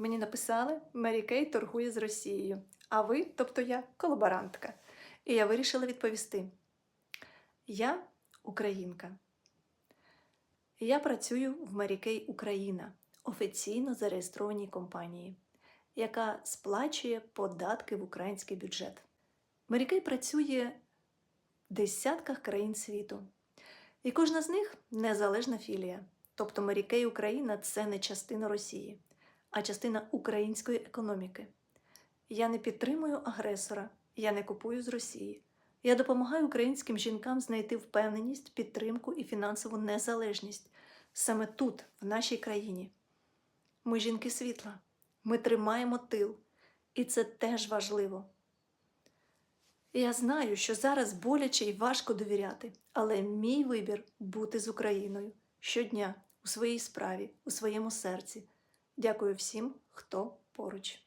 Мені написали, Мері Кей торгує з Росією, а ви, тобто я, колаборантка. І я вирішила відповісти: Я українка. Я працюю в Мері Кей Україна, офіційно зареєстрованій компанії, яка сплачує податки в український бюджет. Мері Кей працює в десятках країн світу, і кожна з них незалежна філія. Тобто Мері Кей Україна це не частина Росії, а частина української економіки. Я не підтримую агресора, я не купую з Росії. Я допомагаю українським жінкам знайти впевненість, підтримку і фінансову незалежність саме тут, в нашій країні. Ми жінки світла, ми тримаємо тил, і це теж важливо. Я знаю, що зараз боляче і важко довіряти, але мій вибір бути з Україною щодня у своїй справі, у своєму серці. Дякую всім, хто поруч.